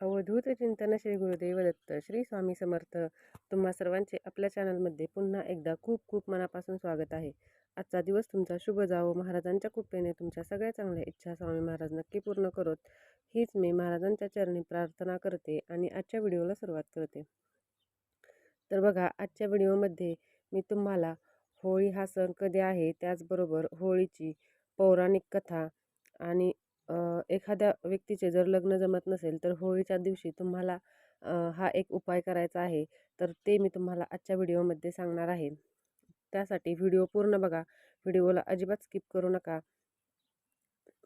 अवधूत चिंतन श्री गुरुदेव दत्त श्री स्वामी समर्थ. तुम्हा सर्वांचे आपल्या चॅनलमध्ये पुन्हा एकदा खूप खूप मनापासून स्वागत आहे. आजचा दिवस तुमचा शुभ जावो. महाराजांच्या कृपेने तुमच्या सगळ्या चांगल्या इच्छा स्वामी महाराज नक्की पूर्ण करोत. हीच मी महाराजांच्या चरणी प्रार्थना करते आणि आजच्या व्हिडिओला सुरुवात करते. तर बघा आजच्या व्हिडिओमध्ये मी तुम्हाला होळी हा सण कधी आहे? त्याचबरोबर होळीची पौराणिक कथा आणि एखाद्या व्यक्तीचे जर लग्न जमत नसेल तर होळीच्या दिवशी तुम्हाला हा एक उपाय करायचा आहे. तर ते मी तुम्हाला आजच्या व्हिडिओमध्ये सांगणार आहे. त्यासाठी व्हिडिओ पूर्ण बघा. व्हिडिओला अजिबात स्किप करू नका.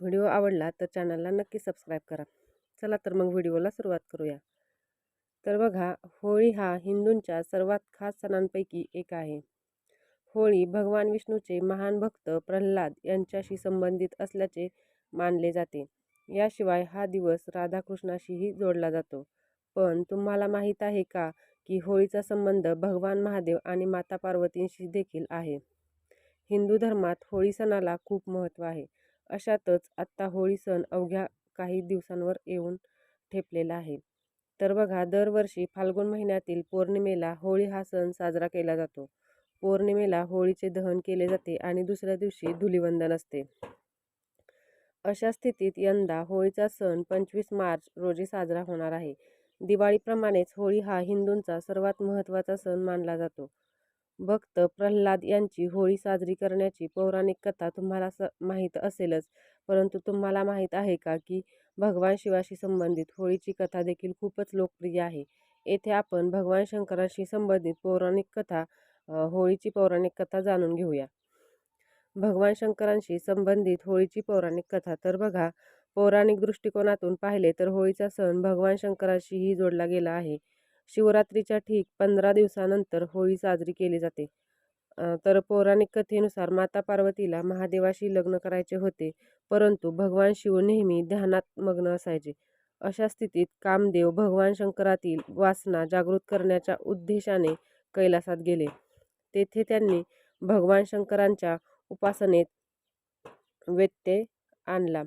व्हिडिओ आवडला तर चॅनलला नक्की सबस्क्राईब करा. चला तर मग व्हिडिओला सुरुवात करूया. तर बघा होळी हा हिंदूंच्या सर्वात खास सणांपैकी एक आहे. होळी भगवान विष्णूचे महान भक्त प्रल्हाद यांच्याशी संबंधित असल्याचे मानले जाते. याशिवाय हा दिवस राधाकृष्णाशीही जोडला जातो. पण तुम्हाला माहीत आहे का की होळीचा संबंध भगवान महादेव आणि माता पार्वतींशी देखील आहे? हिंदू धर्मात होळी सणाला खूप महत्त्व आहे. अशातच आत्ता होळी सण अवघ्या काही दिवसांवर येऊन ठेपलेला आहे. तर बघा दरवर्षी फाल्गुन महिन्यातील पौर्णिमेला होळी हा सण साजरा केला जातो. पौर्णिमेला होळीचे दहन केले जाते आणि दुसऱ्या दिवशी धुलिवंदन असते. अशा स्थितीत यंदा होळीचा सण पंचवीस मार्च रोजी साजरा होणार आहे. दिवाळीप्रमाणेच होळी हा हिंदूंचा सर्वात महत्त्वाचा सण मानला जातो. भक्त प्रल्हाद यांची होळी साजरी करण्याची पौराणिक कथा तुम्हाला स माहीत असेलच. परंतु तुम्हाला माहीत आहे का की भगवान शिवाशी संबंधित होळीची कथा देखील खूपच लोकप्रिय आहे. येथे आपण भगवान शंकराशी संबंधित पौराणिक कथा होळीची पौराणिक कथा जाणून घेऊया. भगवान शंकरांशी संबंधित होळीची पौराणिक कथा. तर बघा पौराणिक दृष्टिकोनातून पाहिले तर होळीचा सण भगवान शंकराशीही जोडला गेला आहे. शिवरात्रीच्या ठीक पंधरा दिवसानंतर होळी साजरी केली जाते. तर पौराणिक कथेनुसार माता पार्वतीला महादेवाशी लग्न करायचे होते परंतु भगवान शिव नेहमी ध्यानात मग्न असायचे. अशा स्थितीत कामदेव भगवान शंकरातील वासना जागृत करण्याच्या उद्देशाने कैलासात गेले. तेथे त्यांनी भगवान शंकरांच्या उपासनेत व्यत्यय आणला.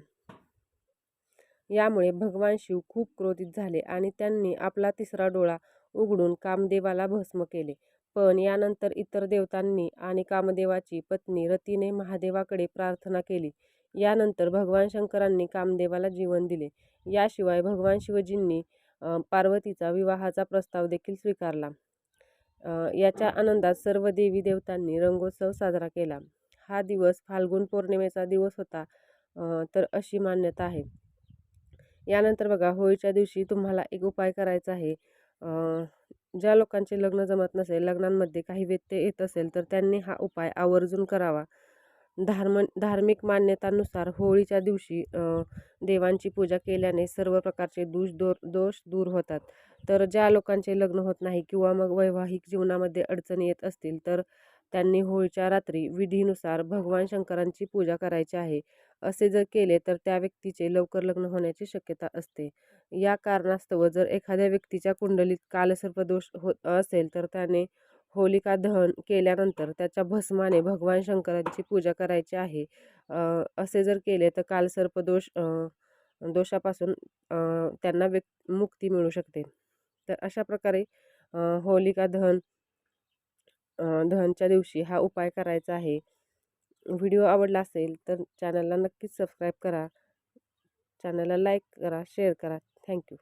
यामुळे भगवान शिव खूप क्रोधित झाले आणि त्यांनी आपला तिसरा डोळा उघडून कामदेवाला भस्म केले. पण यानंतर इतर देवतांनी आणि कामदेवाची पत्नी रतीने महादेवाकडे प्रार्थना केली. यानंतर भगवान शंकरांनी कामदेवाला जीवन दिले. याशिवाय भगवान शिवजींनी पार्वतीचा विवाहाचा प्रस्ताव देखील स्वीकारला. याच्या आनंदात सर्व देवी देवतांनी रंगोत्सव साजरा केला. हा दिवस फाल्गुन पौर्णिमेचा दिवस होता तर अशी मान्यता आहे. यानंतर बघा होळीच्या दिवशी तुम्हाला एक उपाय करायचा आहे. ज्या लोकांचे लग्न जमत नसेल लग्नांमध्ये काही व्यत्यय येत असेल तर त्यांनी हा उपाय आवर्जून करावा. धार्म धार्मिक मान्यतानुसार होळीच्या दिवशी देवांची पूजा केल्याने सर्व प्रकारचे दुष दो दोष दूर होतात. तर ज्या लोकांचे लग्न होत नाही किंवा मग वैवाहिक जीवनामध्ये अडचणी येत असतील तर त्यांनी होळीच्या रात्री विधीनुसार भगवान शंकरांची पूजा करायची आहे. असे जर केले तर त्या व्यक्तीचे लवकर लग्न होण्याची शक्यता असते. या कारणास्तव जर एखाद्या व्यक्तीच्या कुंडलीत कालसर्पदोष होत असेल तर त्याने होलिका दहन केल्यानंतर त्याच्या भस्माने भगवान शंकरांची पूजा करायची आहे. असे जर केले तर कालसर्पदोष दोषापासून त्यांना व्यक् मुक्ती मिळू शकते. तर अशा प्रकारे होलिका दहन दहनच्या दिवशी हा उपाय करायचा आहे. व्हिडिओ आवडला असेल तर चॅनलला नक्कीच सबस्क्राईब करा. चॅनलला लाईक करा शेअर करा. थँक्यू.